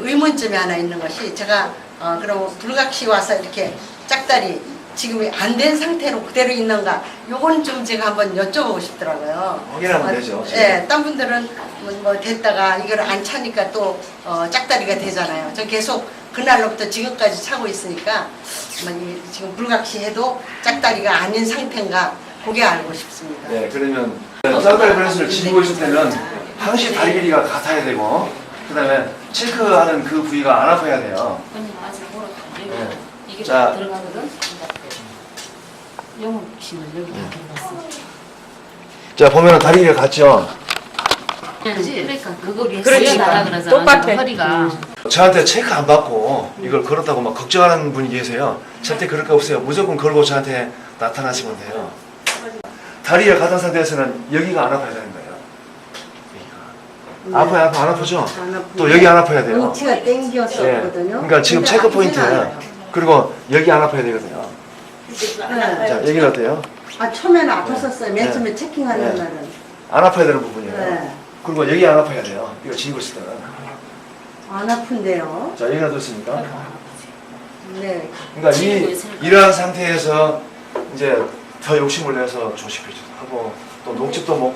의문점이 하나 있는 것이 제가 어, 그럼 불각시 와서 이렇게 짝다리 지금 안 된 상태로 그대로 있는가 요건 좀 제가 한번 여쭤보고 싶더라고요. 확인하면 어, 되죠, 지금. 예, 딴 분들은 뭐, 뭐 됐다가 이걸 안 차니까 또 어, 짝다리가 되잖아요. 저 계속 그날로부터 지금까지 차고 있으니까 뭐 이- 지금 불각시 해도 짝다리가 아닌 상태인가 그게 알고 싶습니다. 네, 그러면 짝다리 브레스를 지니고 있을 때는 항시 다리 길이가 같아야 되고 그 다음에 체크하는 그 부위가 안 아파야 돼요. 언니 아직 모르겠다. 여기 네. 이게 자. 들어가거든. 영웅심을 여기 다 들어갔어. 자 보면은 다리 길이가 같죠. 그렇지. 그러니까 그거 그러니까. 나라 그러잖아. 똑같아. 허리가 저한테 체크 안 받고 이걸 걸었다고 막 걱정하는 분이 계세요. 절대 그럴 거 없어요. 무조건 걸고 저한테 나타나시면 돼요. 다리가 같은 상태에서는 여기가 안 아파야 되는 거예요. 아파요, 아파, 안 아프죠? 안 아프고. 또 여기 안 아파야 돼요. 뭉치가 예. 땡겼었거든요. 그러니까 지금 근데 체크 아프진 포인트 않아요. 그리고 여기 안 아파야 되거든요. 네. 자 여기는 어때요? 아 처음에는 아팠었어요. 맨 네. 처음에 체킹하는 네. 날은. 안 아파야 되는 부분이에요. 네. 그리고 여기 안 아파야 돼요. 이거 지고 있을 때는. 안 아픈데요. 자 여기가 됐습니까? 네. 그러니까 이. 이러한 상태에서 이제 더 욕심을 내서 조식을 하고 또 녹즙도 먹고